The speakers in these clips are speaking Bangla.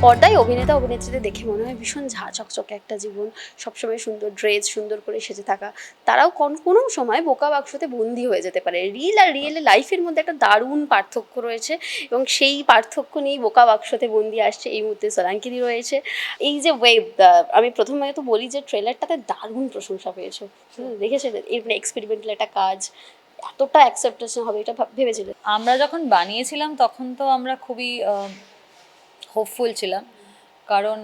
পর্দায় অভিনেতা অভিনেত্রীদের দেখে মনে হয় ভীষণ ঝা চকচকে একটা জীবন। সবসময় সুন্দর ড্রেস সুন্দর করে সেজে থাকা। তারাও কোন কোনো সময় বোকা বাক্সতে বন্দি হয়ে যেতে পারে। রিল আর রিয়েল লাইফের মধ্যে একটা দারুণ পার্থক্য রয়েছে এবং সেই পার্থক্য নিয়েই বোকা বাক্সতে বন্দি আসছে এই মুহূর্তে সোলাঙ্কিনি রয়েছে। এই যে ওয়েব আমি প্রথমে তো বলি যে ট্রেলারটাতে দারুণ প্রশংসা পেয়েছ। হুম, দেখেছেন? এর এক্সপেরিমেন্টাল একটা কাজ। এতটা অ্যাকসেপ্টেশন হবে এটা ভাব- ভেবেছিলে? আমরা যখন বানিয়েছিলাম তখন তো আমরা খুবই হোপফুল ছিলাম। কারণ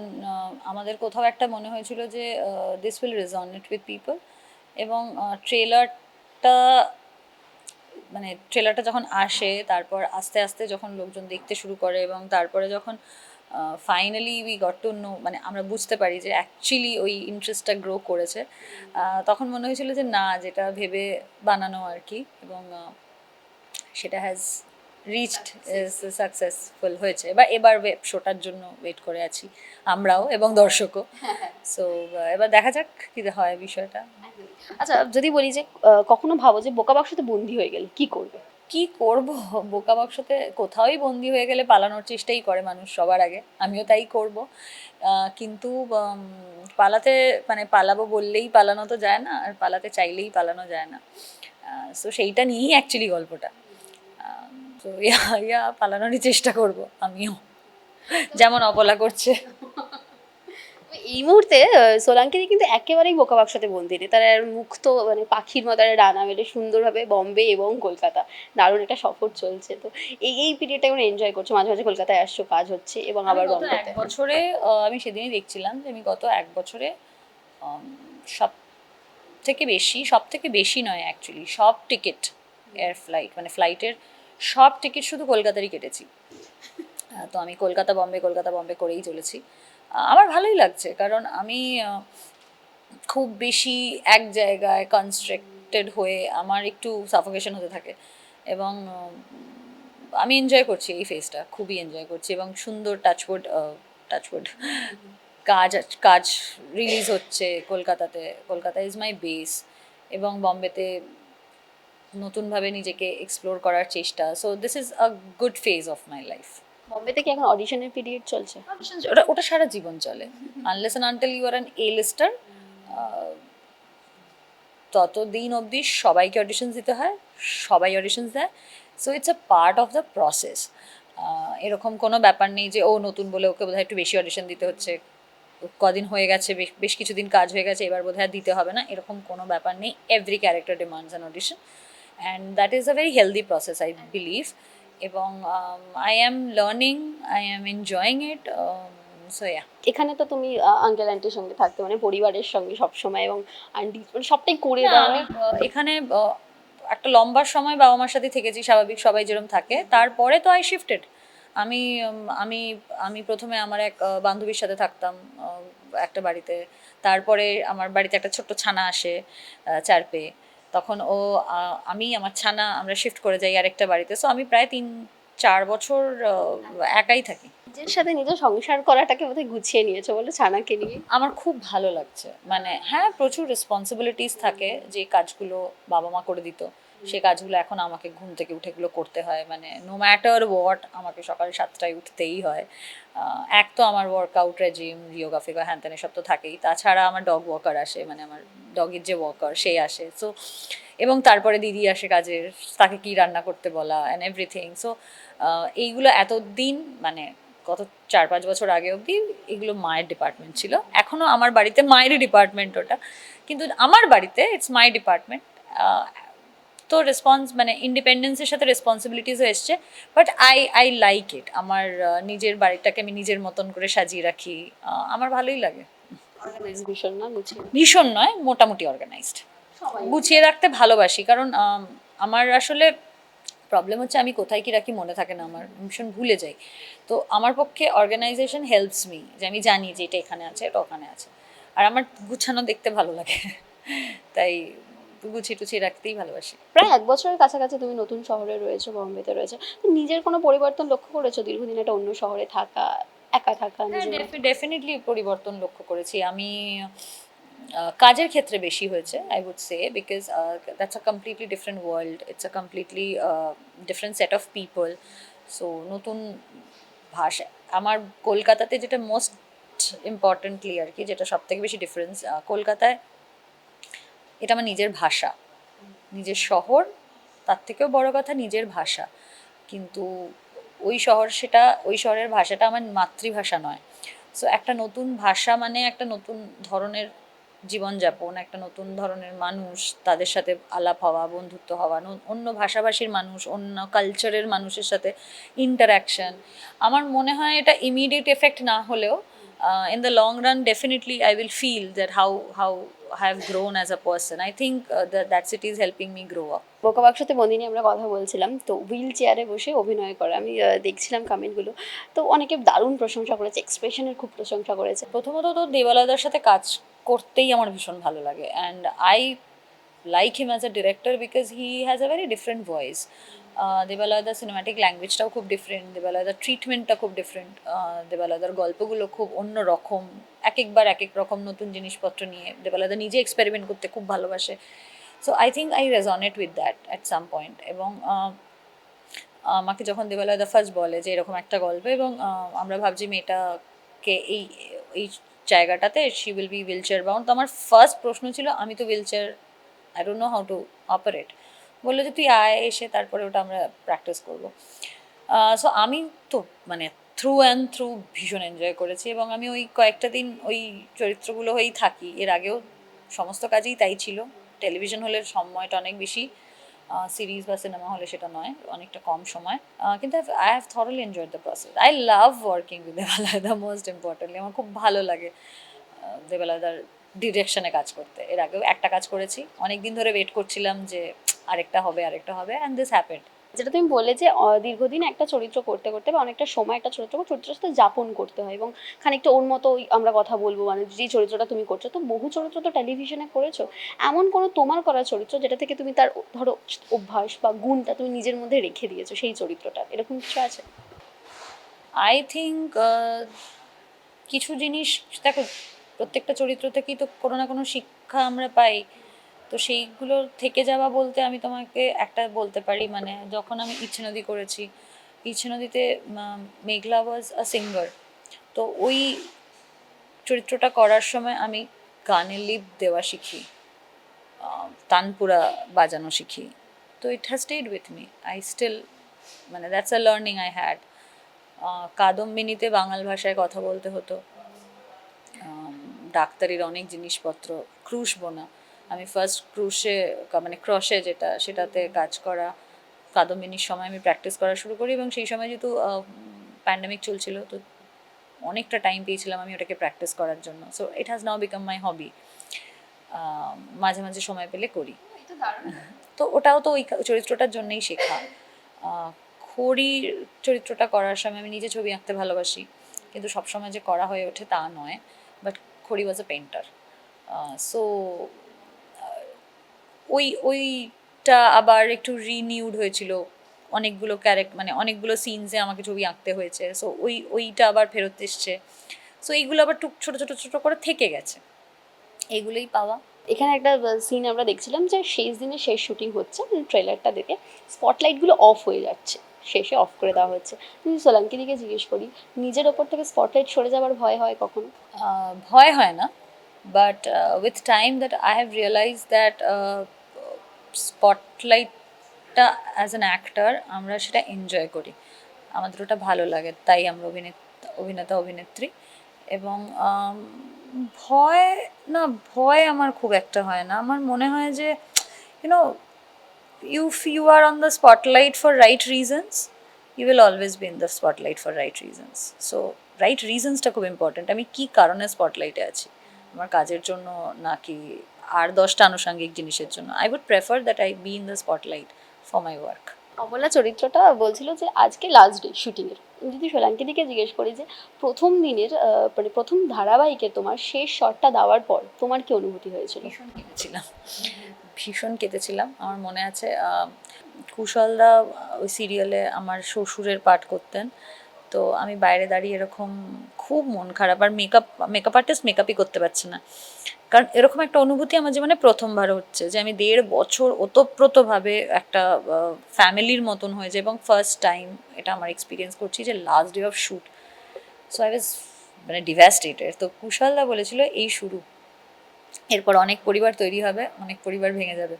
আমাদের কোথাও একটা মনে হয়েছিল যে this will resonate with people এবং ট্রেলারটা মানে ট্রেলারটা যখন আসে, তারপর আস্তে আস্তে যখন লোকজন দেখতে শুরু করে এবং তারপরে যখন finally we got to know মানে আমরা বুঝতে পারি যে অ্যাকচুয়ালি ওই ইন্টারেস্টটা গ্রো করেছে তখন মনে হয়েছিল যে না, যেটা ভেবে বানানো আর কি এবং সেটা হ্যাজ রিচড সাকসেসফুল হয়েছে। বা এবার ওয়েব শোটার জন্য ওয়েট করে আছি আমরাও এবং দর্শকও। সো এবার দেখা যাক কী হয় বিষয়টা। আচ্ছা যদি বলি যে কখনো ভাবো যে বোকা বাক্সতে বন্দি হয়ে গেলে কি করবে? কি করব? বোকা বাক্সতে কোথাওই বন্দি হয়ে গেলে পালানোর চেষ্টাই করে মানুষ সবার আগে। আমিও তাই করব। কিন্তু পালাতে মানে পালাবো বললেই পালানো তো যায় না আর পালাতে চাইলেই পালানো যায় না। সো সেইটা নিয়েই অ্যাকচুয়ালি গল্পটা। তো ইয়া ইয়া পালানোরই চেষ্টা করব আমিও। যেমন অপলা করছে। এই মুহূর্তে সোলাঙ্কিনি কিন্তু একেবারেই বোকা বাক্সতে বন্দি নেই। তার তো মানে পাখির মতো ডানা মেলে সুন্দরভাবে বম্বে এবং কলকাতা দারুণ একটা সফর চলছে। তো এই এই পিরিয়ডটা এখন এনজয় করছ? মাঝে মাঝে কলকাতায় আসছো কাজ হচ্ছে এবং আবার গত এক বছরে আমি সেদিনই দেখছিলাম যে আমি গত এক বছরে সব থেকে বেশি সব থেকে বেশি নয় অ্যাকচুয়ালি সব টিকিট এয়ার ফ্লাইট মানে ফ্লাইটের সব টিকিট শুধু কলকাতারই কেটেছি। তো আমি কলকাতা, বম্বে কলকাতা, বম্বে করেই চলেছি। আমার ভালোই লাগছে কারণ আমি খুব বেশি এক জায়গায় কনস্ট্রাক্টেড হয়ে আমার একটু সাফোকেশন হতে থাকে। এবং আমি এনজয় করছি এই ফেজটা খুবই এনজয় করছি এবং সুন্দর টাচউড টাচউড কাজ কাজ রিলিজ হচ্ছে কলকাতাতে। কলকাতা ইজ মাই বেস এবং বম্বেতে নতুনভাবে নিজেকে এক্সপ্লোর করার চেষ্টা। So this is a good phase of my life বম্বেতে কি এখন অডিশনের পিরিয়ড চলছে? ওটা ওটা সারা জীবন চলে। Unless and until you are an A lister ততদিন অবধি সবাইকে অডিশন দিতে হয় সবাই অডিশনস দেয়। So it's a part of the process এরকম কোনো ব্যাপার নেই যে ও নতুন বলে ওকে বোধহয় একটু বেশি অডিশন দিতে হচ্ছে। কদিন হয়ে গেছে বেশ বেশ কিছুদিন কাজ হয়ে গেছে এবার বোধহয় দিতে হবে না। এরকম কোনো ব্যাপার নেই। Every character demands an audition and that is a very healthy process I believe এবং I am learning I am enjoying it so yeah এখানে তো তুমি আঙ্কেল আন্টির সঙ্গে থাকতে মানে পরিবারের সঙ্গে সবসময় এবং আন্টি মানে সবটাই করে দাও এখানে একটা লম্বা সময় বাবা মার সাথে থেকেছি স্বাভাবিক সবাই যেরকম থাকে। তারপরে তো আই শিফটেড আমি আমি আমি প্রথমে আমার এক বান্ধবীর সাথে থাকতাম একটা বাড়িতে। তারপরে আমার বাড়িতে একটা ছোট্ট ছানা আসে চার পেয়ে তখন ও আমি আমার ছানা আমরা শিফট করে যাই আরেকটা বাড়িতে। সো আমি প্রায় তিন চার বছর একাই থাকি। নিজের সাথে নিজের সংসার করাটাকে বোধহয় গুছিয়ে নিয়েছো বলে ছানাকে নিয়ে? আমার খুব ভালো লাগছে। মানে হ্যাঁ প্রচুর রেসপন্সিবিলিটিস থাকে যে কাজগুলো বাবা মা করে দিত। সে কাজগুলো এখন আমাকে ঘুম থেকে উঠে এগুলো করতে হয়। মানে নো ম্যাটার হোয়াট আমাকে সকাল সাতটায় উঠতেই হয়। এক তো আমার ওয়ার্কআউট রেজিম রিয়োগা ফিগা হ্যান ত্যান এসব তো থাকেই। তাছাড়া আমার ডগ ওয়াকার আসে মানে আমার ডগের যে ওয়াকার সে আসে। সো এবং তারপরে দিদি আসে কাজের, তাকে কি রান্না করতে বলা অ্যান্ড এভরিথিং সো এইগুলো এতদিন মানে গত চার পাঁচ বছর আগে অবধি এগুলো মায়ের ডিপার্টমেন্ট ছিল। এখনও আমার বাড়িতে মায়েরই ডিপার্টমেন্ট ওটা। কিন্তু আমার বাড়িতে ইটস মাই ডিপার্টমেন্ট তো রেসপন্স মানে ইন্ডিপেন্ডেন্সের সাথে রেসপন্সিবিলিটিসও এসছে but I I like it আমার নিজের বাড়িটাকে আমি নিজের মতন করে সাজিয়ে রাখি। আমার ভালোই লাগে। ভীষণ নয় মোটামুটি অর্গানাইজড গুছিয়ে রাখতে ভালোবাসি কারণ আমার আসলে প্রবলেম হচ্ছে আমি কোথায় কি রাখি মনে থাকে না আমার ভীষণ ভুলে যাই। তো আমার পক্ষে অর্গানাইজেশন হেল্পস মি যে আমি জানি যে এটা এখানে আছে এটা ওখানে আছে। আর আমার গুছানো দেখতে ভালো লাগে। তাই গুছিয়ে টুছিয়ে রাখতেই ভালোবাসি। প্রায় এক বছরের কাছাকাছি তুমি নতুন শহরে রয়েছো বম্বেতে রয়েছে। নিজের কোনো পরিবর্তন লক্ষ্য করেছ? দীর্ঘদিন একটা অন্য শহরে থাকা একা থাকা ডেফিনেটলি পরিবর্তন লক্ষ্য করেছি। আমি কাজের ক্ষেত্রে বেশি হয়েছে I would say because that's a completely different world it's a completely different set of people so নতুন ভাষা আমার কলকাতাতে যেটা মোস্ট ইম্পর্টেন্টলি আর কি যেটা সব থেকে বেশি ডিফারেন্স কলকাতায় এটা আমার নিজের ভাষা। নিজের শহর, তার থেকেও বড় কথা নিজের ভাষা। কিন্তু ওই শহর সেটা, ওই শহরের ভাষাটা আমার মাতৃভাষা নয়। সো একটা নতুন ভাষা মানে একটা নতুন ধরনের জীবনযাপন, একটা নতুন ধরনের মানুষ, তাদের সাথে আলাপ হওয়া, বন্ধুত্ব হওয়া অন্য ভাষাভাষীর মানুষ, অন্য কালচারের মানুষের সাথে ইন্টারাকশন আমার মনে হয় এটা ইমিডিয়েট এফেক্ট না হলেও in the long run definitely I will feel that how how I have grown as a person I think that's it is helping me grow up বোকা বাক্সতে বন্দিনী আমরা কথা বলছিলাম তো হুইল চেয়ারে বসে অভিনয় করে। আমি দেখছিলাম কমেন্টগুলো তো অনেকে দারুণ প্রশংসা করেছে এক্সপ্রেশনের খুব প্রশংসা করেছে। প্রথমত তো দেবালয়দার সাথে কাজ করতেই আমার ভীষণ ভালো লাগে। And I like him as a director because he has a very different voice দেবালয়দার cinematic ল্যাঙ্গুয়েজটাও খুব ডিফারেন্ট দেবালয়দার ট্রিটমেন্টটা খুব ডিফারেন্ট দেবালয়দার গল্পগুলো খুব অন্য রকম এক একবার এক এক রকম নতুন জিনিসপত্র নিয়ে দেবালয়দা নিজে এক্সপেরিমেন্ট করতে খুব ভালোবাসে। So I think I resonate with that at some point এবং আমাকে যখন দেবালয়দা ফার্স্ট বলে যে এরকম একটা গল্প এবং আমরা ভাবছি মেয়েটাকে এই এই জায়গাটাতে she will be wheelchair bound তো আমার ফার্স্ট প্রশ্ন ছিল, আমি তো wheelchair I don't know how to operate বলল যে, তুই আয় এসে তারপরে ওটা আমরা প্র্যাকটিস করব। সো আমি তো মানে থ্রু অ্যান্ড থ্রু ভীষণ এনজয় করেছি এবং আমি ওই কয়েকটা দিন ওই চরিত্রগুলো হয়েই থাকি। এর আগেও সমস্ত কাজেই তাই ছিল। টেলিভিশন হলে সময়টা অনেক বেশি সিরিজ বা সিনেমা হলে সেটা নয়, অনেকটা কম সময়। কিন্তু I have thoroughly enjoyed the process I love working with দেবালয়দা most importantly আমার খুব ভালো লাগে দেবালয়দার ডিরেকশনে কাজ করতে। এর আগেও একটা কাজ করেছি। অনেক দিন ধরে ওয়েট করছিলাম যে আরেকটা হবে আরেকটা হবে অ্যান্ড দিস হ্যাপেন্ড যেটা তুমি বলে যে দীর্ঘদিন একটা চরিত্র করতে করতে বা অনেকটা সময় একটা চরিত্র চরিত্রের সাথে যাপন করতে হয় এবং খানিকটা ওর মতো আমরা কথা বলব মানে যে চরিত্রটা তুমি করছ। তো বহু চরিত্র তো টেলিভিশনে করেছ। এমন কোনো তোমার করা চরিত্র যেটা থেকে তুমি তার ধরো অভ্যাস বা গুণটা তুমি নিজের মধ্যে রেখে দিয়েছ সেই চরিত্রটা? এরকম কিছু আছে? আই থিঙ্ক কিছু জিনিস দেখো প্রত্যেকটা চরিত্র থেকেই তো কোনো না কোনো শিক্ষা আমরা পাই। তো সেইগুলো থেকে যাওয়া বলতে আমি তোমাকে একটা বলতে পারি মানে যখন আমি ইচ্ছে নদী করেছি, ইচ্ছে নদীতে মেঘলা ওয়াজ আ সিঙ্গার তো ওই চরিত্রটা করার সময় আমি গানে লিপ দেওয়া শিখি তানপুরা বাজানো শিখি। তো it has stayed with me I still মানে that's a learning I had কাদম্বিনীতে বাঙাল ভাষায় কথা বলতে হতো। ডাক্তারির অনেক জিনিসপত্র, ক্রুশ বোনা। আমি ফার্স্ট ক্রুশে মানে ক্রশে যেটা, সেটাতে কাজ করা, কাদম্বিনীর সময় আমি প্র্যাকটিস করা শুরু করি এবং সেই সময় যেহেতু প্যান্ডামিক চলছিল, তো অনেকটা টাইম পেয়েছিলাম আমি ওটাকে প্র্যাকটিস করার জন্য। So it has now become my hobby মাঝে মাঝে সময় পেলে করি। তো ওটাও তো ওই চরিত্রটার জন্যই শেখা। খড়ির চরিত্রটা করার সময় আমি নিজে ছবি আঁকতে ভালোবাসি, কিন্তু সবসময় যে করা হয়ে ওঠে তা নয় বাট খড়ি ওয়াজ এ পেন্টার সো ওই ওইটা আবার একটু রিনিউড হয়েছিল। অনেকগুলো ক্যারেক্ট মানে অনেকগুলো সিনসে আমাকে ছবি আঁকতে হয়েছে। সো ওই ওইটা আবার ফেরত এসছে। সো এইগুলো আবার টুক ছোটো ছোটো ছোটো করে থেকে গেছে। এইগুলোই পাওয়া। এখানে একটা সিন আমরা দেখছিলাম যে শেষ দিনে শেষ শুটিং হচ্ছে। ট্রেলারটা দেখে স্পটলাইটগুলো অফ হয়ে যাচ্ছে। শেষে অফ করে দেওয়া হচ্ছে তুমি সোলাঙ্কি দিকে জিজ্ঞেস করি নিজের ওপর থেকে স্পটলাইট সরে যাওয়ার ভয় হয় কখনো? ভয় হয় না। But with time that I have realize that স্পটলাইটটা as an actor আমরা সেটা এনজয় করি। আমাদের ওটা ভালো লাগে, তাই আমরা অভিনেতা অভিনেতা, অভিনেত্রী। এবং ভয়, না, ভয় আমার খুব একটা হয় না। আমার মনে হয় যে you know you you are on the spotlight for right reasons you will always be in the spotlight for right reasons so right রিজনসটা খুব ইম্পর্ট্যান্ট আমি কী কারণে স্পটলাইটে আছি? আমার কাজের জন্য নাকি আর দশটা আনুষঙ্গিক জিনিসের জন্য। I would prefer that I be in the spotlight for my work Amala চরিত্রটা বলছিল যে আজকে লাস্ট ডে শুটিংয়ের যদি সোলাঙ্কিদিকে জিজ্ঞেস করি যে প্রথম দিনের মানে প্রথম ধারাবাহিকে তোমার শেষ শটটা দেওয়ার পর তোমার কি অনুভূতি হয়েছিল? ভীষণ কেঁদেছিলাম। ভীষণ কেঁদেছিলাম। আমার মনে আছে কুশলদা ওই সিরিয়ালে আমার শ্বশুরের পাঠ করতেন। তো আমি বাইরে দাঁড়িয়ে এরকম খুব মন খারাপ। আর মেকআপ মেকআপ আর্টিস্ট মেকআপই করতে পারছে না। কারণ এরকম একটা অনুভূতি আমার জীবনে প্রথমবার হচ্ছে যে আমি দেড় বছর ওতপ্রোতভাবে একটা ফ্যামিলির মতন হয়েছে এবং ফার্স্ট টাইম এটা আমার এক্সপিরিয়েন্স করছি যে last day of shoot so I was মানে ডিভাস্টেটেড তো কুশালদা বলেছিল, এই শুরু। এরপর অনেক পরিবার তৈরি হবে, অনেক পরিবার ভেঙে যাবে।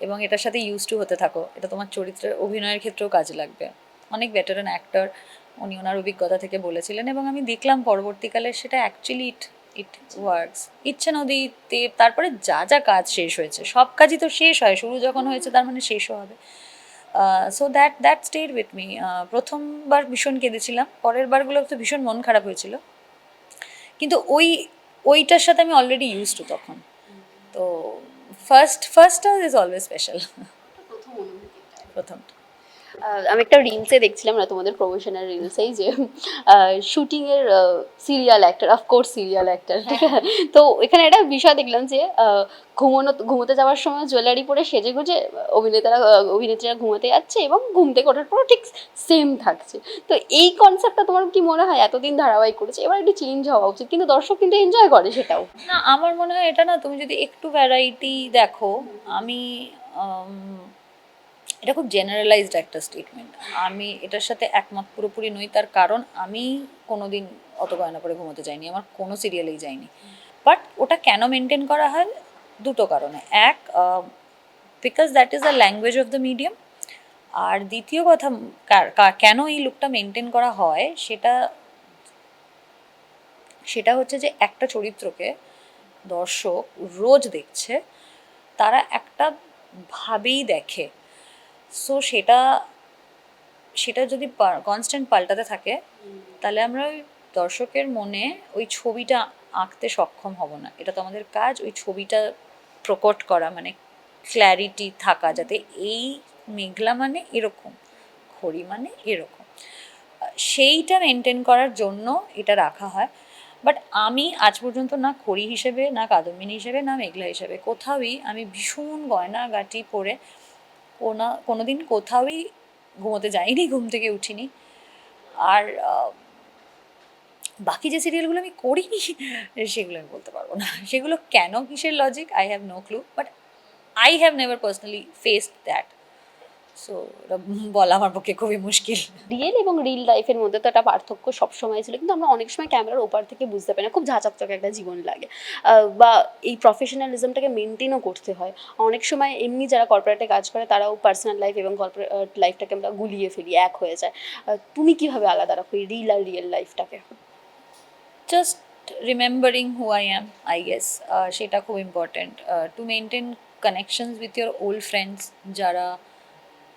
এবং এটার সাথে ইউজ টু হতে থাকো। এটা তোমার চরিত্রের অভিনয়ের ক্ষেত্রেও কাজে লাগবে। অনেক ভেটারান অ্যাক্টর উনি ওনার অভিজ্ঞতা থেকে বলেছিলেন এবং আমি দেখলাম পরবর্তীকালে সেটা অ্যাকচুয়ালি ইট ইট ওয়ার্কস ইচ্ছে নদীতে তারপরে যা যা কাজ শেষ হয়েছে সব কাজই তো শেষ হয় শুরু যখন হয়েছে তার মানে শেষও হবে। So that that stayed with me প্রথমবার ভীষণ কেঁদেছিলাম পরের বারগুলো তো ভীষণ মন খারাপ হয়েছিল। কিন্তু ওই ওইটার সাথে আমি অলরেডি ইউজ টু তখন। তো ফার্স্ট ফার্স্টটা ইজ অলওয়েজ স্পেশাল প্রথমটা। আহ, আমি একটা রিলসে দেখছিলাম না তোমাদের প্রফেশনাল রিলসেই যে শুটিংয়ের serial actor of course serial actor ঠিক আছে তো এখানে একটা বিষয় দেখলাম যে ঘুমোনো ঘুমোতে যাওয়ার সময় জুয়েলারি পরে সেজে গুজে অভিনেতারা অভিনেত্রীরা ঘুমোতে যাচ্ছে এবং ঘুম থেকে ওঠার পরও ঠিক সেম থাকছে। তো এই কনসেপ্টটা তোমার কি মনে হয় এতদিন ধারাবাহিক করেছে? এবার একটু চেঞ্জ হওয়া উচিত কিন্তু দর্শক কিন্তু এনজয় করে সেটাও। না আমার মনে হয় এটা না তুমি যদি একটু ভ্যারাইটি দেখো আমি এটা খুব জেনারেলাইজড একটা স্টেটমেন্ট আমি এটার সাথে একমত পুরোপুরি নই, তার কারণ আমি কোনোদিন অত গয়না করে ঘুমোতে যাইনি, আমার কোনো সিরিয়ালেই যাইনি বাট ওটা কেন মেনটেন করা হয়? দুটো কারণে। এক because that is the language of the medium আর দ্বিতীয় কথা কেন এই লুকটা মেনটেন করা হয়, সেটা সেটা হচ্ছে যে একটা চরিত্রকে দর্শক রোজ দেখছে, তারা একটা ভাবেই দেখে। সো সেটা সেটা যদি কনস্ট্যান্ট পাল্টাতে থাকে, তাহলে আমরা ওই দর্শকের মনে ওই ছবিটা আঁকতে সক্ষম হব না। এটা তো আমাদের কাজ, ওই ছবিটা প্রকট করা মানে ক্ল্যারিটি থাকা, যাতে এই মেঘলা মানে এরকম খড়ি মানে এরকম। সেইটা মেনটেন করার জন্য এটা রাখা হয়। বাট আমি আজ পর্যন্ত না খড়ি হিসেবে, না কাদম্বিনী হিসেবে, না মেঘলা হিসেবে, কোথাওই আমি ভীষণ গয়না গাটি পরে কোনো দিন কোথাওই ঘুমোতে যাইনি, ঘুম থেকে উঠিনি। আর বাকি যে সিরিয়ালগুলো আমি করিনি, সেগুলো আমি বলতে পারব না। সেগুলো কেন কিসের logic I have no clue but I have never personally faced that so এটা বলা আমার পক্ষে খুবই মুশকিল। রিয়েল এবং রিল লাইফের মধ্যে তো একটা পার্থক্য সবসময় ছিল কিন্তু আমরা অনেক সময় ক্যামেরার ওপার থেকে বুঝতে পারি না খুব ঝাঁচকচকে একটা জীবন লাগে। বা এই প্রফেশনালিজমটাকে মেনটেনও করতে হয়। অনেক সময় এমনি যারা কর্পোরেটে কাজ করে তারাও পার্সোনাল লাইফ এবং কর্পোরেট লাইফটাকে আমরা গুলিয়ে ফেলি এক হয়ে যায়। তুমি কীভাবে আলাদা রাখো এই রিল আর রিয়েল লাইফটাকে just remembering who I am I guess সেটা খুব important to maintain connections with your old friends যারা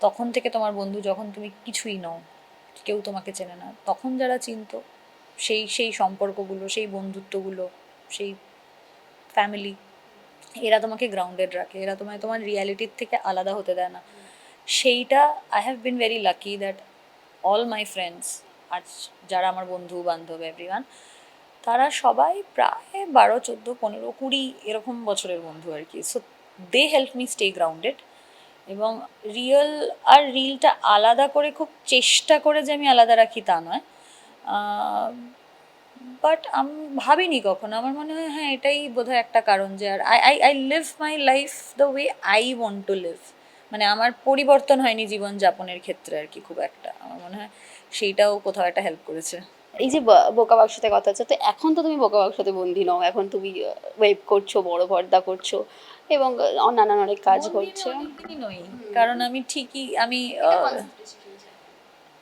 তখন থেকে তোমার বন্ধু যখন তুমি কিছুই নও, কেউ তোমাকে চেনে না, তখন যারা চিনত, সেই সেই সম্পর্কগুলো, সেই বন্ধুত্বগুলো, সেই ফ্যামিলি এরা তোমাকে গ্রাউন্ডেড রাখে, এরা তোমায়, তোমার রিয়ালিটির থেকে আলাদা হতে দেয় না। সেইটা I have been very lucky that all my friends আজ যারা আমার বন্ধু বান্ধব এভরিওয়ান তারা সবাই প্রায় বারো, চোদ্দ, পনেরো, কুড়ি এরকম বছরের বন্ধু আর কি। So they help me stay grounded এবং রিয়েল আর রিলটা আলাদা করে খুব চেষ্টা করে যে আমি আলাদা রাখি তা নয়। বাট আমি ভাবিনি কখনো। আমার মনে হয় হ্যাঁ এটাই বোধহয় একটা কারণ যে আর I I I live my life the way I want to live মানে আমার পরিবর্তন হয়নি জীবনযাপনের ক্ষেত্রে আর কি খুব একটা। আমার মনে হয় সেইটাও কোথাও একটা হেল্প করেছে। এই যে বোকা বাক্সতে কথা হচ্ছে, তো এখন তো তুমি বোকা বাক্সতে বন্দি নও। এখন তুমি ওয়েব করছ, বড় পর্দা করছ। এবং অন্যান্য অনেক কাজ করছে। নই কারণ আমি ঠিকই আমি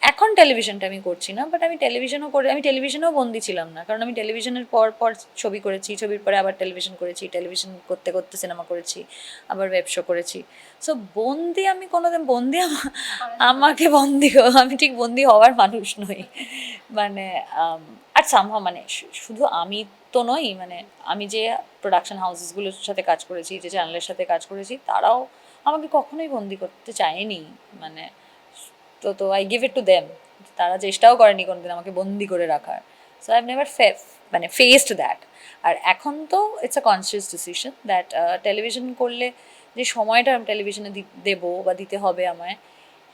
এখন টেলিভিশনটা আমি করছি না বাট আমি টেলিভিশনও করে আমি টেলিভিশনেও বন্দি ছিলাম না। কারণ আমি টেলিভিশনের পর পর ছবি করেছি ছবির পরে আবার টেলিভিশন করেছি টেলিভিশন করতে করতে সিনেমা করেছি আবার ওয়েব শো করেছি। সো বন্দি আমি কোনোদিন বন্দি আমাকে বন্দি আমি ঠিক বন্দি হওয়ার মানুষ নই। মানে আর সামহাও মানে শুধু আমি তো নয় মানে আমি যে প্রোডাকশন হাউসেসগুলোর সাথে কাজ করেছি, যে চ্যানেলের সাথে কাজ করেছি, তারাও আমাকে কখনোই বন্দি করতে চায়নি মানে তো তো I give it to them তারা চেষ্টাও করেনি কোনোদিন আমাকে বন্দি করে রাখার। সো আই নেভার মানে ফেসড দ্যাট আর এখন তো it's a conscious decision that television করলে যে সময়টা আমি টেলিভিশনে দেবো বা দিতে হবে আমায়,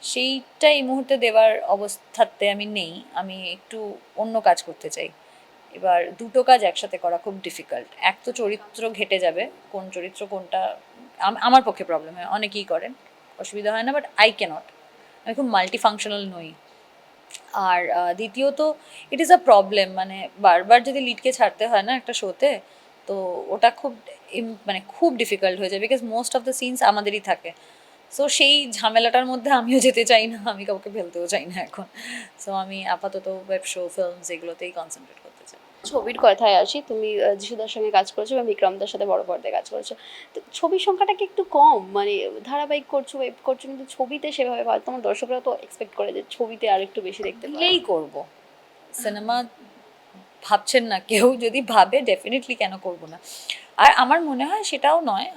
সেইটা এই মুহূর্তে দেওয়ার অবস্থাতে আমি নেই, আমি একটু অন্য কাজ করতে চাই। এবার দুটো কাজ একসাথে করা খুব ডিফিকাল্ট এক তো চরিত্র ঘেটে যাবে, কোন চরিত্র কোনটা আমার পক্ষে প্রবলেম হয়, অনেকেই করেন, অসুবিধা হয় না বাট আই ক্যানট আমি খুব মাল্টি ফাংশনাল নই। আর দ্বিতীয়ত ইট ইজ আ প্রবলেম মানে বারবার যদি লিডকে ছাড়তে হয় না একটা শোতে তো ওটা খুব মানে খুব ডিফিকাল্ট হয়ে যায় because most of the scenes আমাদেরই থাকে। সো সেই ঝামেলাটার মধ্যে আমিও যেতে চাই না, আমি কাউকে ফেলতেও চাই না এখন। সো আমি আপাতত ওয়েব শো ফিল্মস এগুলোতেই কনসেন্ট্রেট চাই ছবির কথায় আসি, তুমি যিশুদার সঙ্গে কাজ করেছ এবং বিক্রমদার সাথে বড় পর্দায় কাজ করেছ। তো ছবির সংখ্যাটা কি একটু কম? মানে ধারাবাহিক করছ ওয়েব করছ, কিন্তু ছবিতে সেভাবে পাওয়া তোমার দর্শকরা তো এক্সপেক্ট করে যে ছবিতে আর একটু বেশি দেখতে দিলেই করব। সিনেমা ভাবছেন না কেউ, যদি ভাবে ডেফিনেটলি কেন করব না। আর আমার মনে হয় সেটাও নয়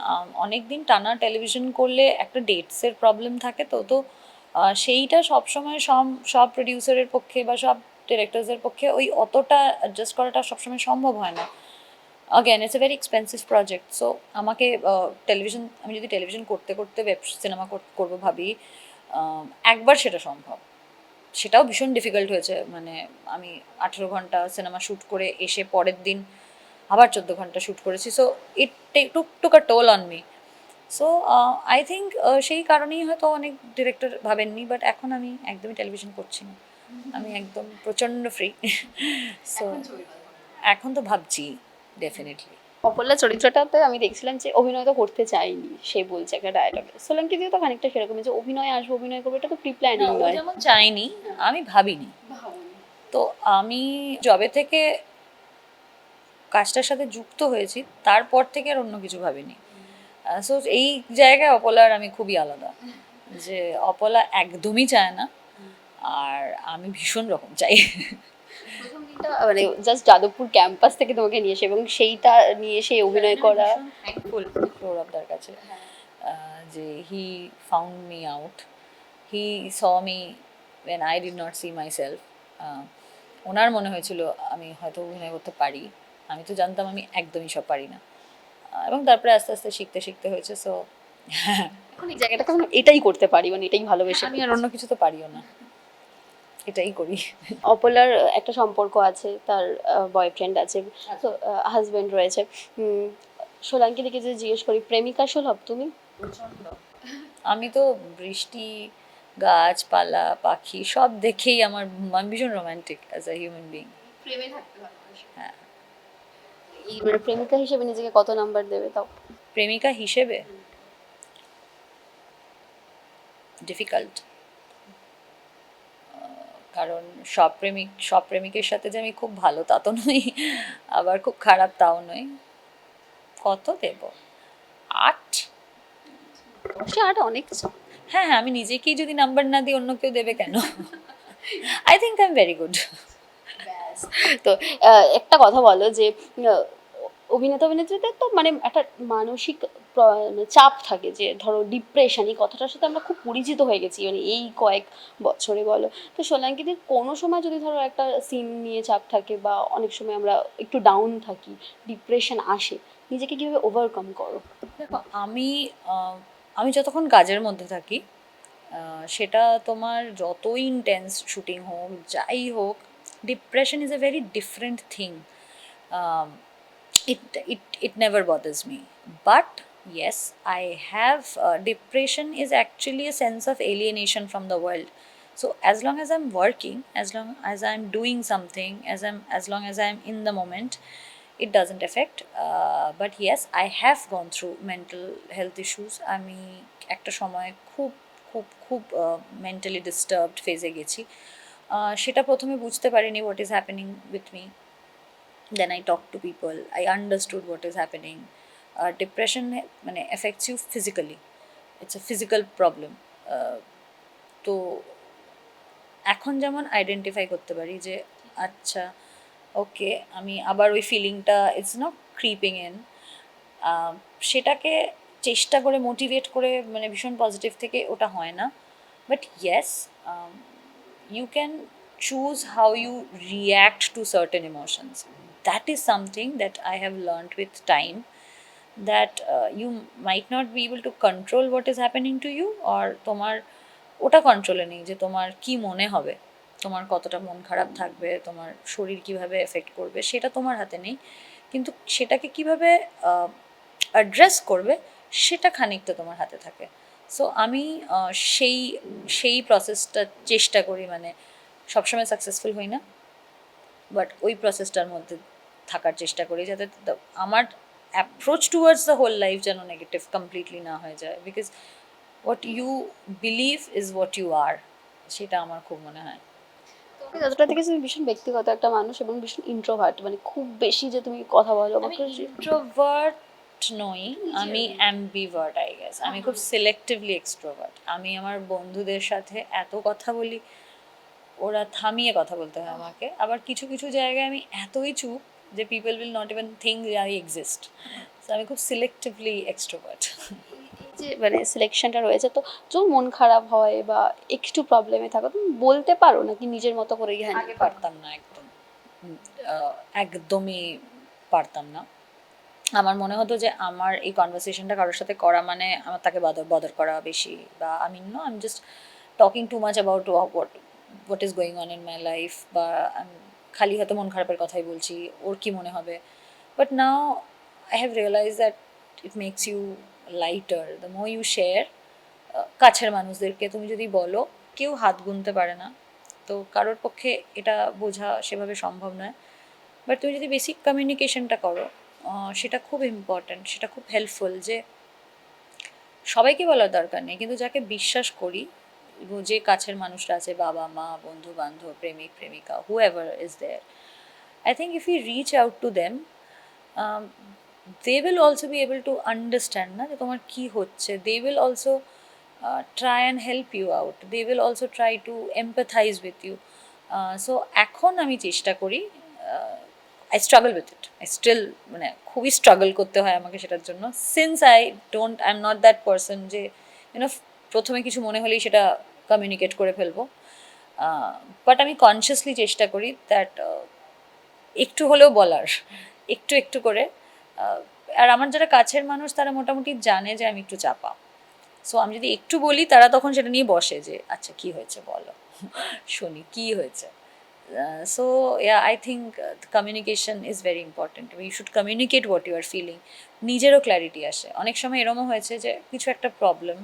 অনেক দিন টানা টেলিভিশন করলে একটা ডেটসের প্রবলেম থাকে, তো তো সেইটা সবসময় সব সব প্রডিউসারের পক্ষে বা সব ডিরেক্টরসের পক্ষে ওই অতটা অ্যাডজাস্ট করাটা সবসময় সম্ভব হয় না। Again it's a very expensive project so আমাকে টেলিভিশন আমি যদি টেলিভিশন করতে করতে ওয়েব সিনেমা করব ভাবি একবার সেটা সম্ভব। সেটাও ভীষণ ডিফিকাল্ট হয়েছে মানে আমি আঠেরো ঘণ্টা সিনেমা শ্যুট করে এসে পরের দিন আবার চোদ্দ ঘণ্টা শ্যুট করেছি so it took took a toll on me so I think সেই কারণেই হয়তো অনেক ডিরেক্টর ভাবেননি বাট এখন আমি একদমই টেলিভিশন করছি না। আমি একদম প্রচণ্ড ফ্রি সো এখন তো ভাবছি ডেফিনেটলি অপল্লা চরিত্রটাতে আমি দেখছিলাম যে অভিনয় তো করতে চাইনি সে বলছে একটা ডায়লগে সোলাঙ্কি দিয়ে তো খানিকটা সেরকমই যে অভিনয় আসব অভিনয় করব এটা তো প্রি প্ল্যানিং নয়। যেমন চাইনি আমি ভাবিনি। তো আমি জবে থেকে কাজটার সাথে যুক্ত হয়েছি তারপর থেকে আর অন্য কিছু ভাবিনি। সো এই জায়গায় অপলার আমি খুবই আলাদা। যে অপলা একদমই চায় না আর আমি ভীষণ রকম চাই। মানে জাস্ট যাদবপুর ক্যাম্পাস থেকে তোমাকে নিয়ে এসে এবং সেইটা নিয়ে এসে অভিনয় করা। থ্যাঙ্কফুল সৌরভদার কাছে যে he found me out he saw me when I did not see myself ওনার মনে হয়েছিল আমি হয়তো অভিনয় করতে পারি। আমি তো জানতাম আমি একদমই সব পারি না। এবং তারপরে আস্তে আস্তে শিখতে শিখতে হয়েছে সো এখন এই জায়গাটাতে আমি এটাই করতে পারি মানে এটাই ভালোবেসে আমি আর অন্য কিছু তো পারিও না। এটাই করি। অপলার একটা সম্পর্ক আছে তার বয়ফ্রেন্ড আছে তো হাজবেন্ড রয়েছে। সোলাঙ্কি দিকে যদি জিজ্ঞেস করি প্রেমিকা সুলভ তুমি? আমি তো বৃষ্টি গাছপালা পাখি সব দেখেই আমার আমি ভীষণ romantic as a human being প্রেমে থাকতে হ্যাঁ মানে প্রেমিকা হিসেবে নিজেকে কত নাম্বার দেবে তাও? প্রেমিকা হিসেবে? ডিফিকাল্ট কারণ সব প্রেমিক সব প্রেমিকের সাথে যে আমি খুব ভালো তা তো নই আবার খুব খারাপ তাও নই। কত দেব? আট? সে আট অনেক কিছু। হ্যাঁ হ্যাঁ আমি নিজেকেই যদি নাম্বার না দিই অন্য কেউ দেবে কেন? I think I am very good তো একটা কথা বলো যে অভিনেতা অভিনেত্রীদের তো মানে একটা মানসিক মানে চাপ থাকে যে ধরো ডিপ্রেশন এই কথাটার সাথে আমরা খুব পরিচিত হয়ে গেছি। মানে এই কয়েক বছরে বলো। তো সোলাঙ্কিদের কোনো সময় যদি ধরো একটা সিন নিয়ে চাপ থাকে বা অনেক সময় আমরা একটু ডাউন থাকি ডিপ্রেশন আসে, নিজেকে কীভাবে ওভারকাম করো? দেখো, আমি আমি যতক্ষণ কাজের মধ্যে থাকি সেটা তোমার যতই ইন্টেন্স শুটিং হোক, যাই হোক depression is a very different thing it it it never bothers me but yes i have uh, depression is actually a sense of alienation from the world so as long as i'm working as long as i'm doing something as i'm as long as i'm in the moment it doesn't affect uh, but yes i have gone through mental health issues আমি একটা সময় খুব খুব খুব মেন্টালি ডিস্টার্বড ফেজে গেছি আহ, সেটা প্রথমে বুঝতে পারিনি what is happening with me then i talked to people i understood what is happening uh, depression মানে affects you physically it's a physical problem uh, তো এখন যেমন আইডেন্টিফাই করতে পারি যে আচ্ছা ওকে আমি আবার ওই ফিলিংটা ইটস নট ক্রিপিং ইন সেটাকে চেষ্টা করে মোটিভেট করে মানে ভীষণ পজিটিভ থেকে ওটা হয় না but yes you can choose how you react to certain emotions. That is something that I have learned with time that uh, you might not be able to control what is happening to you or তোমার ওটা কন্ট্রোলে নেই যে তোমার কি মনে হবে তোমার কতটা মন খারাপ থাকবে তোমার শরীর কীভাবে এফেক্ট করবে সেটা তোমার হাতে নেই। কিন্তু সেটাকে কীভাবে অ্যাড্রেস করবে সেটা খানিকটা তোমার হাতে থাকে। সো আমি সেই সেই প্রসেসটা চেষ্টা করি মানে সবসময় সাকসেসফুল হই না বাট ওই প্রসেসটার মধ্যে থাকার চেষ্টা করি যাতে আমার approach towards the whole life যেন নেগেটিভ কমপ্লিটলি না হয়ে যায়। Because what you believe is what you are সেটা আমার খুব মনে হয়। তোমাকে যতটা থেকে তুমি ভীষণ ব্যক্তিগত একটা মানুষ এবং ভীষণ ইন্ট্রোভার্ট মানে খুব বেশি যে তুমি কথা বলো ইন্ট্রোভার্ট নই। আমি অ্যাম্বিভার্ট আই গেস আমি খুব সিলেক্টিভলি এক্সট্রোভার্ট আমি আমার বন্ধুদের সাথে এত কথা বলি ওরা থামিয়ে কথা বলতে হয় আমাকে। আবার কিছু কিছু জায়গায় আমি এতই চুপ যে people will not even think I exist আমি খুব সিলেক্টিভলি এক্সট্রোভার্ট যে মানে সিলেকশনটা রয়েছে তো যখন মন খারাপ হয় বা একটু প্রবলেমে থাকো তুমি বলতে পারো নাকি নিজের মতো হ্যাঁ আগে পারতাম না একদম। একদমই পারতাম না। আমার মনে হতো যে আমার এই কনভারসেশনটা কারোর সাথে করা মানে আমার তাকে বদর বদর করা বেশি বা আমি no I am just talking too much about what what is going on in my life বা খালি হয়তো মন খারাপের কথাই বলছি, ওর কি মনে হবে? But now I have realize that it makes you lighter the more you share কাছের মানুষদেরকে তুমি যদি বলো, কেউ হাত গুনতে পারে না। তো কারোর পক্ষে এটা বোঝা সেভাবে সম্ভব নয়। বাট তুমি যদি বেসিক কমিউনিকেশনটা করো সেটা খুব ইম্পর্ট্যান্ট সেটা খুব হেল্পফুল যে সবাইকে বলার দরকার নেই। কিন্তু যাকে বিশ্বাস করি যে কাছের মানুষরা আছে, বাবা, মা, বন্ধু বান্ধব, প্রেমিক, প্রেমিকা whoever is there I think if you reach out to them they will also be able to understand না যে তোমার কী হচ্ছে। They will also try and help you out they will also try to empathize with you so এখন আমি চেষ্টা করি I struggle with it I still মানে খুবই স্ট্রাগল করতে হয় আমাকে সেটার জন্য। Since I don't I am not that person যে ইউনো প্রথমে কিছু মনে হলেই সেটা কমিউনিকেট করে ফেলব। বাট আমি কনসিয়াসলি চেষ্টা করি দ্যাট একটু হলেও বলার, একটু একটু করে। আর আমার যারা কাছের মানুষ তারা মোটামুটি জানে যে আমি একটু চাপা। সো আমি যদি একটু বলি তারা তখন সেটা নিয়ে বসে যে আচ্ছা কি হয়েছে বলো? শুনি, কি হয়েছে? So I think communication is very important you should communicate what you are feeling নিজেরও ক্ল্যারিটি আসে। অনেক সময় এরমও হয়েছে যে, কিছু একটা প্রবলেম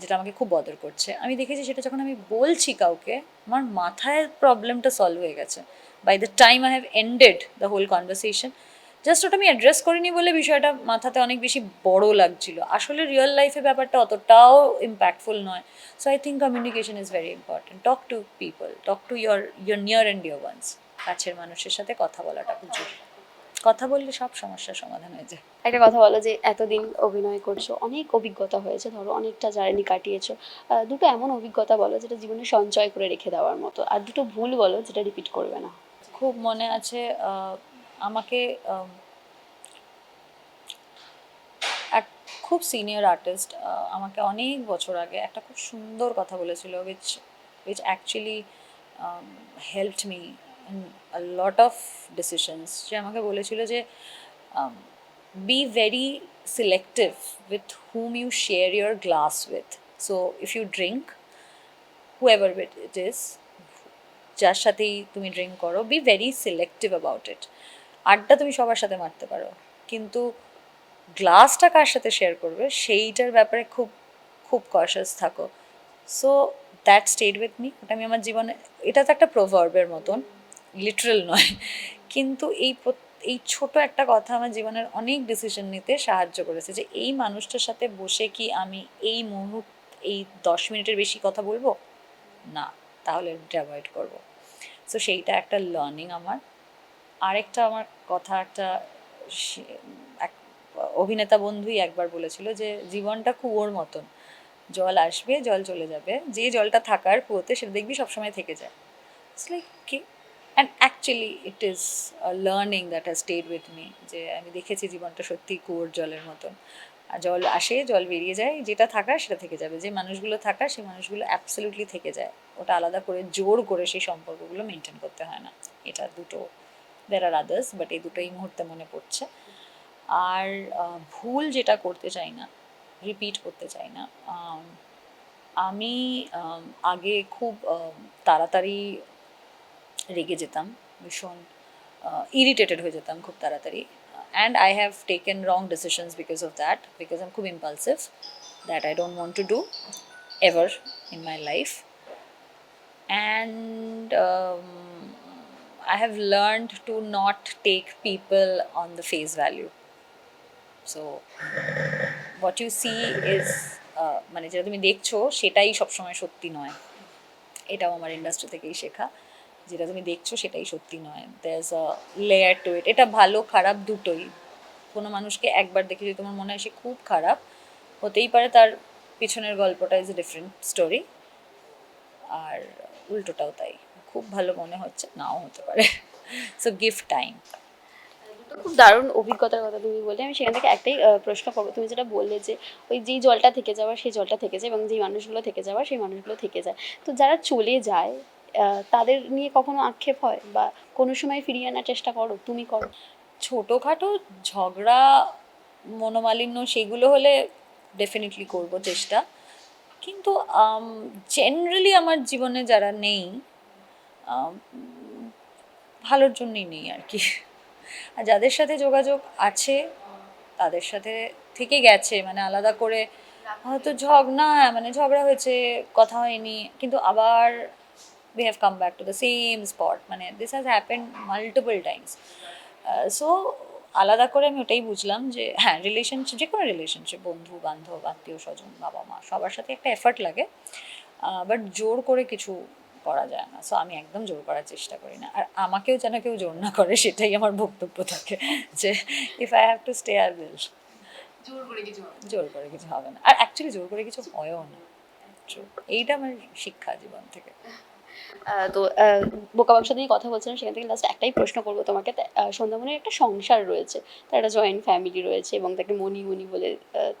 যেটা আমাকে খুব বদর করছে। আমি দেখেছি সেটা যখন আমি বলছি কাউকে, আমার মাথায় প্রবলেমটা সলভ হয়ে গেছে। By the time I have ended the whole conversation just ওটা আমি অ্যাড্রেস করিনি বলে বিষয়টা মাথাতে অনেক বেশি বড় লাগছিল। আসলে রিয়েল লাইফে ব্যাপারটা অতটাও ইম্প্যাক্টফুল নয়। So I think communication is very important talk to people talk to your your near and dear ones কাছের মানুষের সাথে কথা বলাটা খুব জরুরি। কথা বললে সব সমস্যার সমাধান হয়ে যায়। একটা কথা বলো যে এতদিন অভিনয় করছ অনেক অভিজ্ঞতা হয়েছে ধরো অনেকটা জার্নি কাটিয়েছো। দুটো এমন অভিজ্ঞতা বলো যেটা জীবনে সঞ্চয় করে রেখে দেওয়ার মতো আর দুটো ভুল বলো যেটা রিপিট করবে না। খুব মনে আছে আমাকে এক খুব সিনিয়র আর্টিস্ট আমাকে অনেক বছর আগে একটা খুব সুন্দর কথা বলেছিল which which actually helped me lot of decisions সে আমাকে বলেছিল যে be very selective with whom you share your glass with so if you drink whoever it is যার সাথেই তুমি ড্রিঙ্ক করো be very selective about it আড্ডা তুমি সবার সাথে মারতে পারো, কিন্তু গ্লাসটা কার সাথে শেয়ার করবে, সেইটার ব্যাপারে খুব খুব কশাস থাকো। So that stayed with me ওটা আমি আমার জীবনে, এটা তো একটা প্রভার্বের মতন। লিটারাল নয়। কিন্তু এই এই ছোট একটা কথা আমার জীবনের অনেক ডিসিশন নিতে সাহায্য করেছে যে এই মানুষটার সাথে বসে কি আমি এই মুহূর্ত, এই দশ মিনিটের বেশি কথা বলব? না, তাহলে অ্যাভয়েড করব। সো সেইটা একটা লার্নিং আমার। আরেকটা আমার কথা, একটা এক অভিনেতা বন্ধুই একবার বলেছিল যে জীবনটা কুয়োর মতন। জল আসবে, জল চলে যাবে, যে জলটা থাকার কুয়োতে সেটা দেখবি সবসময় থেকে যায়। লাইক কি and actually it is learning that has stayed with me যে আমি দেখেছি জীবনটা সত্যি কুয়োর জলের মতন। জল আসে, জল বেরিয়ে যায়, যেটা থাকার সেটা থেকে যাবে। যে মানুষগুলো থাকার, সেই মানুষগুলো অ্যাবসলিউটলি থেকে যায়। ওটা আলাদা করে, জোর করে সেই সম্পর্কগুলো মেনটেন করতে হয় না। এটা দুটো দের আর আদার্স বাট এই দুটো এই মুহূর্তে মনে পড়ছে। আর ভুল যেটা করতে চাই না রিপিট করতে চাই না আমি আগে খুব তাড়াতাড়ি রেগে যেতাম ভীষণ ইরিটেটেড হয়ে যেতাম খুব তাড়াতাড়ি। And I have taken wrong decisions because of that because I খুব impulsive that I don't want to do ever in my life and I have learned to not take people on the face value. What you see is uh, মানে যেটা তুমি দেখছ সেটাই সবসময় সত্যি নয়। এটাও আমার ইন্ডাস্ট্রি থেকেই শেখা। যেটা তুমি দেখছ সেটাই সত্যি নয়। There a layer to it এটা ভালো, খারাপ দুটোই। কোনো মানুষকে একবার দেখে যদি তোমার মনে হয় সে খুব খারাপ, হতেই পারে তার পিছনের গল্পটা ইজ এ ডিফারেন্ট স্টোরি আর উল্টোটাও তাই। খুব ভালো মনে হচ্ছে, নাও হতে পারে। সো গিফট টাইম খুব দারুণ অভিজ্ঞতার কথা তুমি বললে। আমি সেখান থেকে একটাই প্রশ্ন করব। তুমি যেটা বললে যে ওই যেই জলটা থেকে যাওয়ার সেই জলটা থেকে যায় এবং যেই মানুষগুলো থেকে যাওয়ার সেই মানুষগুলো থেকে যায়। তো যারা চলে যায় তাদের নিয়ে কখনো আক্ষেপ হয়? বা কোনো সময় ফিরিয়ে আনার চেষ্টা করো? তুমি করো। ছোটোখাটো ঝগড়া, মনোমালিন্য সেগুলো হলে ডেফিনেটলি করব চেষ্টা। কিন্তু জেনারেলি আমার জীবনে যারা নেই ভালোর জন্যই নেই আর কি। আর যাদের সাথে যোগাযোগ আছে, তাদের সাথে থেকে গেছে মানে আলাদা করে, হয়তো ঝগ না মানে ঝগড়া হয়েছে, কথা হয়নি, কিন্তু আবার we have come back to the same spot. মানে this has happened multiple times. So আলাদা করে আমি ওটাই বুঝলাম যে হ্যাঁ রিলেশনশিপ যে কোনো রিলেশনশিপ বন্ধু বান্ধব আত্মীয় স্বজন বাবা মা সবার সাথে একটা এফার্ট লাগে বাট জোর করে কিছু করা যায় না। সো আমি একদম জোর করার চেষ্টা করি না। আর আমাকেও যেন কেউ জোর না করে সেটাই আমার বক্তব্য থাকে যে if I have to stay R will জোর করে কিছু জোর করে কিছু হবে না। আর অ্যাকচুয়ালি জোর করে কিছু হয়ও না. এইটা আমার শিক্ষা জীবন থেকে। তো বোকা বাক্স নিয়ে কথা বলছিলাম সেখান থেকে লাস্ট একটাই প্রশ্ন করব তোমাকে। সন্ধ্যামণির একটা সংসার রয়েছে তার একটা জয়েন্ট ফ্যামিলি রয়েছে এবং তাকে মনি মনি বলে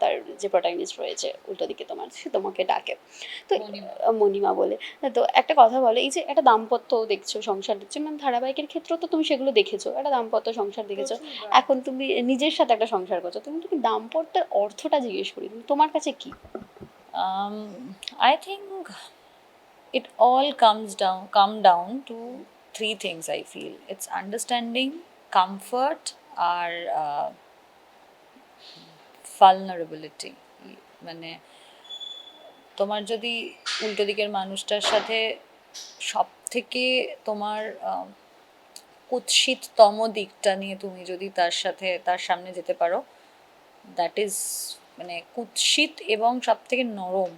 তার যে প্রোটাগনিস্ট রয়েছে উল্টো দিকে তোমার সে তোমাকে ডাকে। তো মণিমা। বলে। তো একটা কথা বলে এই যে একটা দাম্পত্য দেখছ সংসার দেখছ মানে ধারাবাহিকের ক্ষেত্রেও তো তুমি সেগুলো দেখেছ একটা দাম্পত্য সংসার দেখেছ। এখন তুমি নিজের সাথে একটা সংসার করছ তুমি তুমি দাম্পত্যের অর্থটা জিজ্ঞেস করি? তোমার কাছে কি? I I think it all comes down come down to three things. I feel it's understanding, comfort, or uh, vulnerability. মানে তোমার যদি উল্টো দিকের মানুষটার সাথে সব থেকে তোমার কুৎসিততম দিকটা নিয়ে তুমি যদি তার সাথে তার সামনে যেতে পারো দ্যাট ইজ মানে কুৎসিত এবং সব থেকে নরম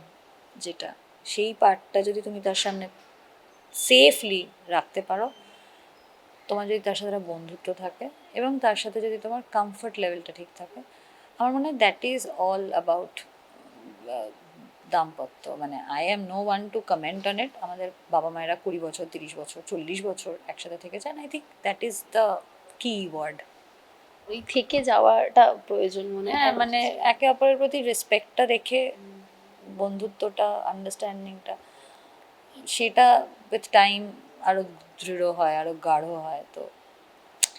যেটা সেই পার্টটা যদি তুমি তার সামনে সেফলি রাখতে পারো তোমার যদি তার সাথে একটা বন্ধুত্ব থাকে এবং তার সাথে যদি তোমার কমফর্ট লেভেলটা ঠিক থাকে আমার মনে হয় দ্যাট ইজ অল অ্যাবাউট দাম্পত্য। মানে I am no one to comment on it আমাদের বাবা মায়েরা কুড়ি বছর তিরিশ বছর চল্লিশ বছর একসাথে থেকে যান। I think that is the key word ওই থেকে যাওয়াটা প্রয়োজন মনে হয়। হ্যাঁ মানে একে অপরের প্রতি রেসপেক্টটা রেখে বন্ধুত্বটা আন্ডারস্ট্যান্ডিংটা সেটা উইথ টাইম আরও দৃঢ় হয় আরও গাঢ় হয় তো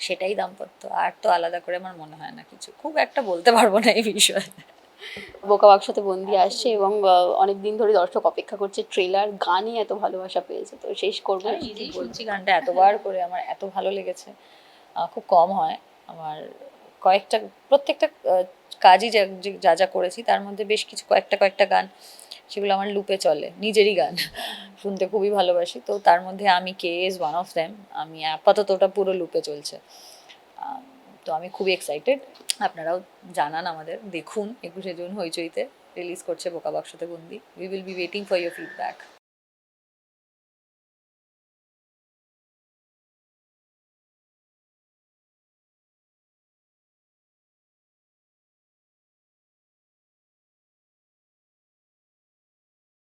সেটাই দাম্পত্য। আর তো আলাদা করে আমার মনে হয় না কিছু। খুব একটা বলতে পারব না এই বিষয়ে। বোকা বাক্সতে বন্দি আসছে এবং অনেক দিন ধরে দর্শক অপেক্ষা করছে ট্রেলার গানই এত ভালোবাসা পেয়েছে তো শেষ করব শুনছি গানটা এতবার করে আমার এত ভালো লেগেছে। খুব কম হয় আমার কয়েকটা, প্রত্যেকটা কাজই যা যা করেছি, তার মধ্যে বেশ কিছু কয়েকটা কয়েকটা গান, সেগুলো আমার লুপে চলে, নিজেরই গান, শুনতে খুবই ভালোবাসি। তো তার মধ্যে আমি কে ইজ ওয়ান অফ দ্যাম আমি আপাতত ওটা পুরো লুপে চলছে। তো আমি খুবই এক্সাইটেড আপনারাও জানান আমাদের, দেখুন, একুশে জুন হইচইতে রিলিজ করছে বোকা বাক্সতে বন্দি। We will be waiting for your feedback